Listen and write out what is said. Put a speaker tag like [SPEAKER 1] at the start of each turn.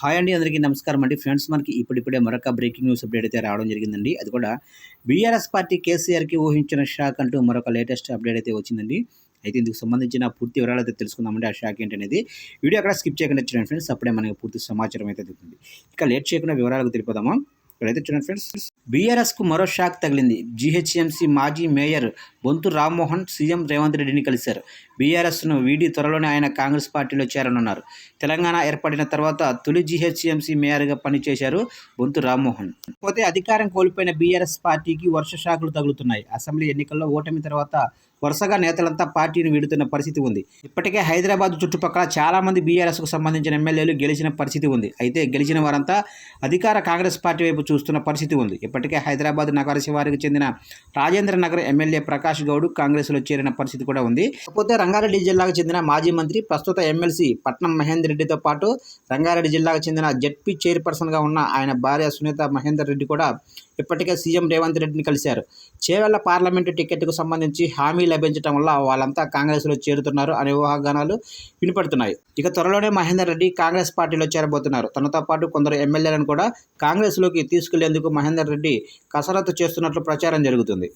[SPEAKER 1] Hi అండి అందరికీ నమస్కారం అండి. ఫ్రెండ్స్ మనకి ఇప్పుడిప్పుడే మరొక బ్రేకింగ్ న్యూస్ అప్డేట్ అయితే రావడం జరిగిందండి. అది కూడా బీఆర్ఎస్ పార్టీ కేసీఆర్కి ఊహించిన షాక్ అంటూ మరొక లేటెస్ట్ అప్డేట్ అయితే వచ్చిందండి. అయితే ఇందుకు సంబంధించిన పూర్తి వివరాలు అయితే తెలుసుకుందామండి. ఆ షాక్ ఏంటనేది వీడియో అక్కడ స్కిప్ చేయకుండా చూడండి ఫ్రెండ్స్. అప్పుడే మనకి పూర్తి సమాచారం అయితే దొరుకుతుంది. ఇక లేట్ చేయకుండా వివరాలకు తెలిపోదామా ఇక్కడైతే చూడండి ఫ్రెండ్స్. బీఆర్ఎస్కు మరో షాక్ తగిలింది. జీహెచ్ఎంసీ మాజీ మేయర్ బొంతు రామ్మోహన్ సీఎం రేవంత్ రెడ్డిని కలిశారు. బీఆర్ఎస్ను వీడి త్వరలోనే ఆయన కాంగ్రెస్ పార్టీలో చేరనున్నారు. తెలంగాణ ఏర్పడిన తర్వాత తొలి జీహెచ్ఎంసీ మేయర్గా పనిచేశారు బొంతు రామ్మోహన్. పోతే అధికారం కోల్పోయిన బీఆర్ఎస్ పార్టీకి వర్ష షాకులు తగులుతున్నాయి. అసెంబ్లీ ఎన్నికల్లో ఓటమి తర్వాత వరుసగా నేతలంతా పార్టీని వీడుతున్న పరిస్థితి ఉంది. ఇప్పటికే హైదరాబాద్ చుట్టుపక్కల చాలామంది బీఆర్ఎస్కు సంబంధించిన ఎమ్మెల్యేలు గెలిచిన పరిస్థితి ఉంది. అయితే గెలిచిన వారంతా అధికార కాంగ్రెస్ పార్టీ వైపు చూస్తున్న పరిస్థితి ఉంది. ఇప్పటికే హైదరాబాద్ నగర శివారికి చెందిన రాజేంద్ర నగర్ ఎమ్మెల్యే ప్రకాష్ గౌడ్ కాంగ్రెస్లో చేరిన పరిస్థితి కూడా ఉంది. కాకపోతే రంగారెడ్డి జిల్లాకు చెందిన మాజీ మంత్రి ప్రస్తుత ఎమ్మెల్సీ పట్నం మహేందర్ రెడ్డితో పాటు రంగారెడ్డి జిల్లాకు చెందిన జడ్పీ చైర్పర్సన్గా ఉన్న ఆయన భార్య సునీత మహేందర్ రెడ్డి కూడా ఇప్పటికే సీఎం రేవంత్ రెడ్డిని కలిశారు. చేవెళ్ళ పార్లమెంటు టికెట్కు సంబంధించి హామీ లభించడం వల్ల వాళ్ళంతా కాంగ్రెస్లో చేరుతున్నారు అనే ఊహాగానాలు వినపడుతున్నాయి. ఇక త్వరలోనే మహేందర్ రెడ్డి కాంగ్రెస్ పార్టీలో చేరబోతున్నారు. తనతో పాటు కొందరు ఎమ్మెల్యేలను కూడా కాంగ్రెస్లోకి తీసుకెళ్ళేందుకు మహేందర్ రెడ్డి కసరత్తు చేస్తున్నట్లు ప్రచారం జరుగుతుంది.